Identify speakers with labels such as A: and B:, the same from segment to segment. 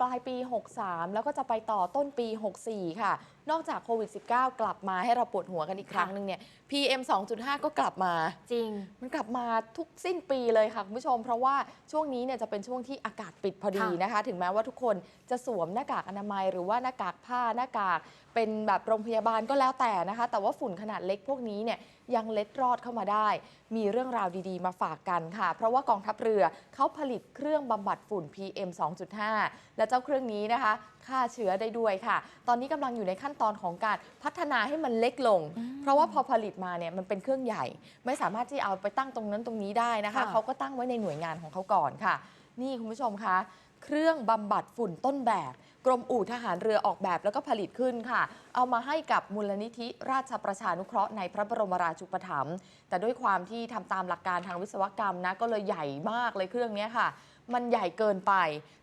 A: ปลายปี 63 แล้วก็จะไปต่อต้นปี 64 ค่ะ นอกจากโควิด -19 กลับมาให้เราปวดหัวกันอีกครั้งหนึ่งเนี่ย PM 2.5 ก็กลับมา
B: จริง
A: มันกลับมาทุกสิ้นปีเลยค่ะ คุณผู้ชม เพราะว่าช่วงนี้เนี่ยจะเป็นช่วงที่อากาศปิดพอดี
B: ค่ะ
A: นะคะ ถึงแม้ว่าทุกคนจะสวมหน้ากากอนามัย หรือว่าหน้ากากผ้าหน้ากากเป็นแบบโรงพยาบาลก็แล้วแต่นะคะ แต่ว่าฝุ่นขนาดเล็กพวกนี้เนี่ยยังเล็ดรอดเข้ามาได้ มีเรื่องราวดีๆ มาฝากกันค่ะ เพราะว่ากองทัพเรือเขาผลิตเครื่องบำบัดฝุ่น PM 2.5 และเจ้าเครื่องนี้นะคะฆ่าเชื้อได้ด้วยค่ะ ตอนนี้กำลังอยู่ในขั้นตอนของการพัฒนาให้มันเล็กลง เพราะว่าพอผลิตมาเนี่ยมันเป็นเครื่องใหญ่ ไม่สามารถที่เอาไปตั้งตรงนั้นตรงนี้ได้นะคะ
B: ค่ะ
A: เขาก็ตั้งไว้ในหน่วยงานของเขาก่อนค่ะ นี่คุณผู้ชมคะเครื่องบำบัดฝุ่นต้นแบบ กรมอู่ทหารเรือออกแบบแล้วก็ผลิตขึ้นค่ะ เอามาให้กับมูลนิธิราชประชานุเคราะห์ในพระบรมราชูปถัมภ์แต่ด้วยความที่ทำตามหลักการทางวิศวกรรมนะก็เลยใหญ่มากเลยเครื่องเนี้ยค่ะ มันใหญ่เกินไป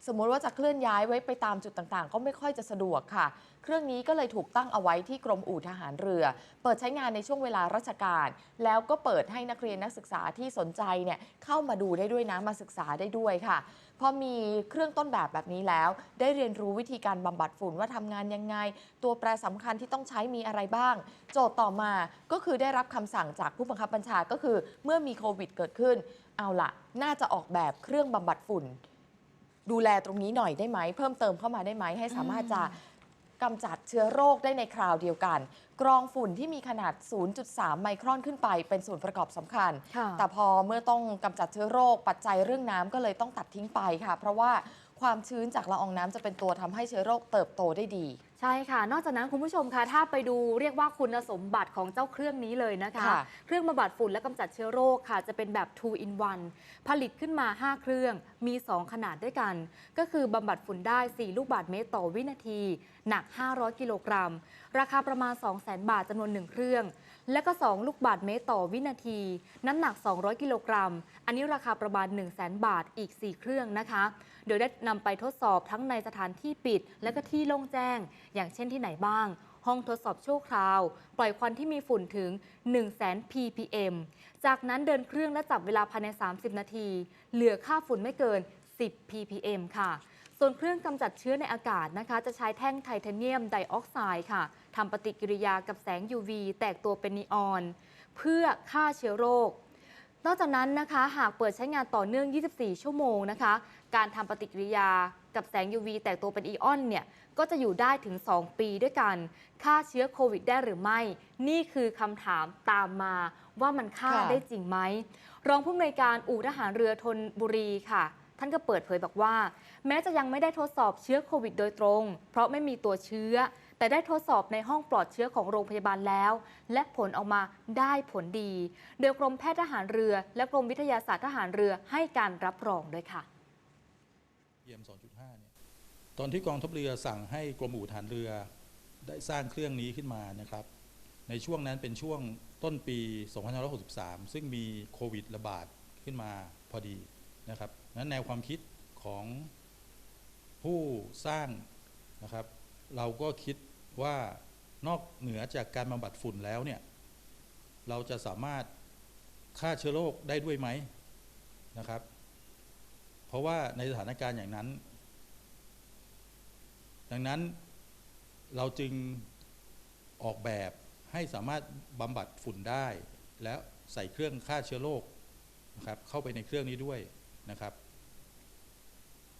A: สมมุติว่าจะเคลื่อนย้ายไว้ไปตามจุดต่างๆ ก็ไม่ค่อยจะสะดวกค่ะ เครื่องนี้ก็เลยถูกตั้งเอาไว้ที่กรมอู่ทหารเรือ เปิดใช้งานในช่วงเวลาราชการ แล้วก็เปิดให้นักเรียนนักศึกษาที่สนใจเนี่ยเข้ามาดูได้ด้วยนะมาศึกษาได้ด้วยค่ะพอมีเครื่องต้นแบบแบบนี้แล้ว ได้เรียนรู้วิธีการบำบัดฝุ่นว่าทำงานยังไง ตัวแปรสำคัญที่ต้องใช้มีอะไรบ้าง โจทย์ต่อมาก็คือได้รับคำสั่งจากผู้บังคับบัญชาก็คือ เมื่อมีโควิดเกิดขึ้น เอาละน่าจะออกแบบเครื่องบำบัดฝุ่น ดูแลตรงนี้หน่อยได้ไหม เพิ่มเติมเข้ามาได้ไหมให้สามารถจะ กำจัดเชื้อโรคได้ในคราวเดียวกัน กรองฝุ่นที่มีขนาด 0.3 ไมครอนขึ้นไปเป็นส่วนประกอบสำคัญ
B: ค่ะ
A: แต่พอเมื่อต้องกำจัดเชื้อโรคปัจจัยเรื่องน้ำก็เลยต้องตัดทิ้งไปค่ะ เพราะว่า ความชื้นจากละอองน้ำจะเป็นตัวทำให้เชื้อโรคเติบโตได้ดี
B: ใช่ค่ะ นอกจากนั้นคุณผู้ชมคะถ้าไปดูเรียกว่าคุณสมบัติของเจ้าเครื่องนี้เลยนะคะ
A: ค่ะ
B: เครื่องบำบัดฝุ่นและกำจัดเชื้อโรคค่ะ จะเป็นแบบ 2 in 1 ผลิตขึ้นมา 5 เครื่อง มี 2 ขนาดด้วยกัน ก็คือบำบัดฝุ่นได้ 4 ลูกบาศก์เมตรต่อวินาที หนัก 500 กิโลกรัม ราคาประมาณ 200,000 บาทจำนวน 1 เครื่อง และก็ 2 ลูกบาศก์เมตรต่อวินาที น้ำหนัก 200 กิโลกรัม อันนี้ราคาประมาณ 1 0 0 0 0 0 บาทอีก 4 เครื่องนะคะ โดยได้นำไปทดสอบทั้งในสถานที่ปิด และก็ที่โล่งแจ้ง อย่างเช่นที่ไหนบ้าง ห้องทดสอบชั่วคราว ปล่อยควันที่มีฝุ่นถึง 1 0 0 0 0แสน ppm จากนั้นเดินเครื่องและจับเวลาภายใน 30 นาที เหลือค่าฝุ่นไม่เกิน 10 ppm ค่ะ ส่วนเครื่องกำจัดเชื้อในอากาศนะคะ จะใช้แท่งไทเทเนียมไดออกไซด์ค่ะทำปฏิกิริยากับแสง UV แตกตัวเป็นนีออน เพื่อฆ่าเชื้อโรค นอกจากนั้นนะคะหากเปิดใช้งานต่อเนื่อง 24 ชั่วโมงนะคะ การทำปฏิกิริยากับแสง UV แตกตัวเป็นอีออนเนี่ยก็จะอยู่ได้ถึง 2 ปีด้วยกัน ฆ่าเชื้อโควิดได้หรือไม่ นี่คือคำถามตามมาว่ามันฆ่า
A: ค่ะ
B: ได้จริงไหมรองผู้อำนวยการอู่ทหารเรือธนบุรีค่ะ ท่านก็เปิดเผยบอกว่า แม้จะยังไม่ได้ทดสอบเชื้อโควิดโดยตรง เพราะไม่มีตัวเชื้อ แต่ได้ทดสอบในห้องปลอดเชื้อของโรงพยาบาลแล้ว และผลออกมาได้ผลดี โดยกรมแพทย์ทหารเรือ และกรมวิทยาศาสตร์ทหารเรือให้การรับรองด้วยค่ะ
C: PM 2.5เนี่ยตอนที่กองทัพเรือสั่งให้กรมอู่ทหารเรือได้สร้างเครื่องนี้ขึ้นมานะครับ ในช่วงนั้นเป็นช่วงต้นปี 2563 ซึ่งมีโควิดระบาดขึ้นมาพอดี นะครับนั้นแนวความคิดของผู้สร้างนะครับ เราก็คิดว่านอกเหนือจากการบำบัดฝุ่นแล้วเนี่ยเราจะสามารถฆ่าเชื้อโรคได้ด้วยไหมนะครับ เพราะว่าในสถานการณ์อย่างนั้น ดังนั้นเราจึงออกแบบให้สามารถบำบัดฝุ่นได้ และใส่เครื่องฆ่าเชื้อโรคนะครับเข้าไปในเครื่องนี้ด้วย นะครับ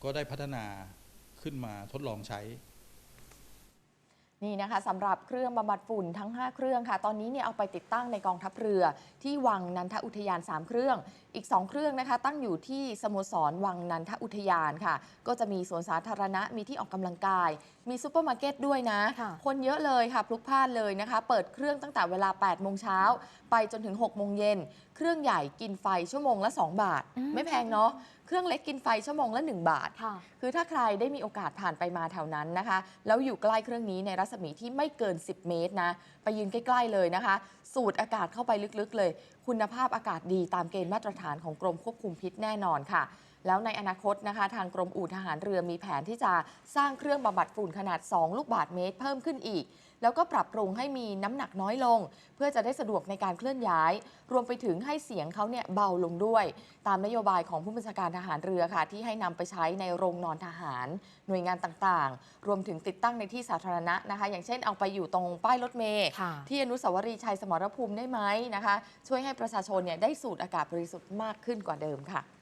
C: ก็ได้พัฒนาขึ้นมาทดลองใช้
A: นี่นะคะสำหรับเครื่องบำบัดฝุ่นทั้ง 5 เครื่องค่ะ ตอนนี้เนี่ยเอาไปติดตั้งในกองทัพเรือ ที่วังนันทอุทยาน 3 เครื่อง อีก 2 เครื่องนะคะ ตั้งอยู่ที่สโมสรวังนันทอุทยานค่ะ ก็จะมีสวนสาธารณะมีที่ออกกำลังกาย มีซูเปอร์มาร์เก็ตด้วยนะ
B: ค่ะ
A: คนเยอะเลยค่ะพลุกพล่านเลยนะคะ เปิดเครื่องตั้งแต่เวลา 8 โมงเช้า ไปจนถึง 6 โมงเย็น เครื่องใหญ่กินไฟชั่วโมงละ 2 บาท ไม่แพงเนาะเครื่องเล็กกินไฟชั่วโมงละ 1 บาท
B: ค่ะ
A: คือถ้าใครได้มีโอกาสผ่านไปมาแถวนั้นนะคะ แล้วอยู่ใกล้เครื่องนี้ในรัศมีที่ไม่เกิน 10 เมตรนะ ไปยืนใกล้ ๆ เลยนะคะ สูดอากาศเข้าไปลึกๆเลย คุณภาพอากาศดีตามเกณฑ์มาตรฐานของกรมควบคุมพิษแน่นอนค่ะ แล้วในอนาคตนะคะ ทางกรมอู่ทหารเรือมีแผนที่จะสร้างเครื่องบำบัดฝุ่นขนาด 2 ลูกบาศก์เมตรเพิ่มขึ้นอีก แล้วก็ปรับปรุงให้มีน้ำหนักน้อยลง เพื่อจะได้สะดวกในการเคลื่อนย้าย รวมไปถึงให้เสียงเขาเนี่ยเบาลงด้วย ตามนโยบายของผู้บัญชาการทหารเรือค่ะ ที่ให้นำไปใช้ในโรงนอนทหาร หน่วยงานต่างๆ รวมถึงติดตั้งในที่สาธารณะนะคะ อย่างเช่นเอาไปอยู่ตรงป้ายรถเมล์
B: ค่ะ
A: ที่อนุสาวรีย์ชัยสมรภูมิได้ไหมนะคะ ช่วยให้ประชาชนเนี่ยได้สูดอากาศบริสุทธิ์มากขึ้นกว่าเดิมค่ะ